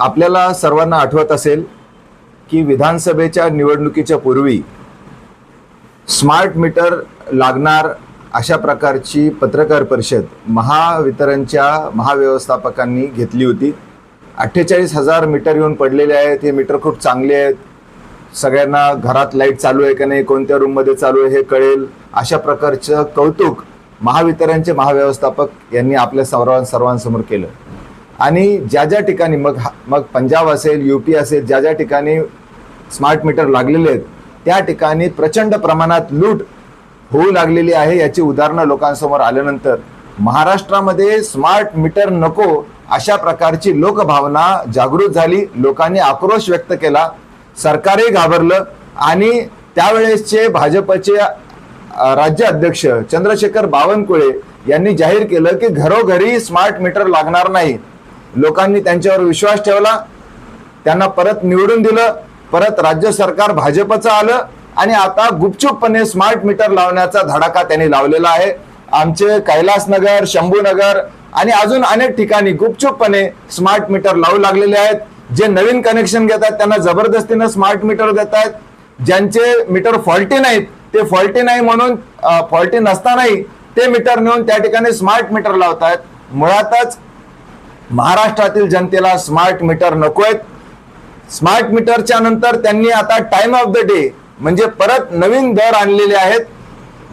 आपल्याला सर्वांना आठवत असेल की विधानसभेच्या निवडणुकीच्या पूर्वी स्मार्ट मीटर लागणार अशा प्रकारची पत्रकार परिषद महावितरणच्या महाव्यवस्थापकांनी घेतली होती. अठ्ठेचाळीस हजार मीटर येऊन पडलेले आहेत हे मीटर खूप चांगले आहेत. सगळ्यांना घरात लाइट चालू आहे का नाही कोणत्या रूममध्ये चालू आहे हे कळेल. अशा प्रकारचं कौतुक महावितरणचे महाव्यवस्थापक यांनी आपल्या सर्वां सर्वांसमोर केलं. आणि ज्या ज्या ठिकाणी मग मग पंजाब असेल युपी असेल ज्या ज्या ठिकाणी स्मार्ट मीटर लागलेले आहेत त्या ठिकाणी प्रचंड प्रमाणात लूट होऊ लागलेली आहे याची उदाहरणं लोकांसमोर आल्यानंतर. महाराष्ट्रामध्ये स्मार्ट मीटर नको अशा प्रकारची लोकभावना जागृत झाली लोकांनी आक्रोश व्यक्त केला सरकारही घाबरलं आणि त्यावेळेसचे भाजपचे राज्य अध्यक्ष चंद्रशेखर बावनकुळे यांनी जाहीर केलं की घरोघरी स्मार्ट मीटर लागणार नाही. लोकांनी त्यांच्यावर विश्वास ठेवला. त्यांना परत निवडून दिलं. परत राज्य सरकार भाजपचं आलं. आणि आता गुपचूपपणे स्मार्ट मीटर लावण्याचा धडाका त्यांनी लावलेला आहे. आमचे कैलासनगर शंभूनगर आणि अजून अनेक ठिकाणी गुपचूपपणे स्मार्ट मीटर लावू लागलेले आहेत. जे नवीन कनेक्शन घेतात त्यांना जबरदस्तीनं स्मार्ट मीटर देत आहेत. ज्यांचे मीटर फॉल्टी नाहीत ते फॉल्टी नाही म्हणून फॉल्टी नसतानाही ते मीटर नेऊन त्या ठिकाणी स्मार्ट मीटर लावतायत. मुळातच महाराष्ट्रातील जनतेला स्मार्ट मीटर नको आहेत स्मार्ट मीटरच्या नंतर त्यांनी आता टाइम ऑफ द डे म्हणजे परत नवीन दर आणलेले आहेत.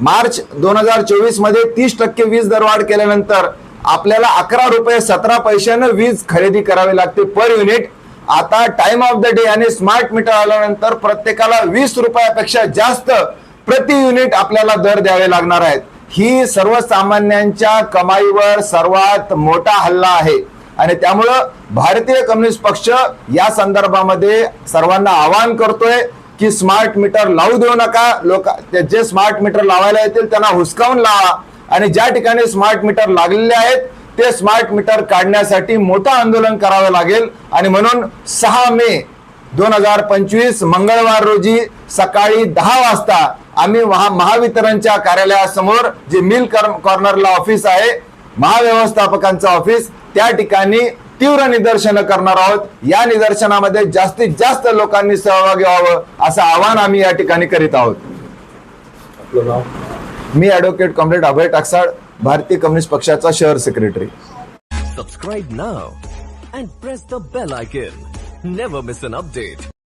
मार्च दोन हजार चोवीसमध्ये तीस टक्के वीज दरवाढ केल्यानंतर आपल्याला अकरा रुपये सतरा पैशानं वीज खरेदी करावी लागते पर युनिट आता टाइम ऑफ द डे आणि स्मार्ट मीटर आल्यानंतर प्रत्येकाला वीस रुपयापेक्षा जास्त प्रति युनिट आपल्याला दर द्यावे लागणार आहेत. ही सर्वसामान्यांच्या कमाईवर सर्वात मोठा हल्ला आहे. आणि त्यामुळं भारतीय कम्युनिस्ट पक्ष या संदर्भामध्ये सर्वांना आवाहन करतोय की स्मार्ट मीटर लावू देऊ नका. लोक ते जे स्मार्ट मीटर लावायला येतील त्यांना हुसकावून लावा. आणि ज्या ठिकाणी स्मार्ट मीटर लागलेले आहेत ते स्मार्ट मीटर काढण्यासाठी मोठं आंदोलन करावं लागेल. आणि म्हणून सहा मे दोन हजार पंचवीस मंगळवार रोजी सकाळी दहा वाजता आम्ही महा महावितरणच्या कार्यालयासमोर जे मिल कॉर्नरला ऑफिस आहे महाव्यवस्थापकांचं ऑफिस त्या ठिकाणी तीव्र निदर्शनं करणार आहोत या निदर्शनामध्ये जास्तीत जास्त लोकांनी सहभागी व्हावं असं आवाहन आम्ही या ठिकाणी करीत आहोत नाव मी ऍडव्होकेट कॉम्रेड अभय टाकसाळ भारतीय कम्युनिस्ट पक्षाचा शहर secretary Subscribe now and press the bell icon. Never miss an update.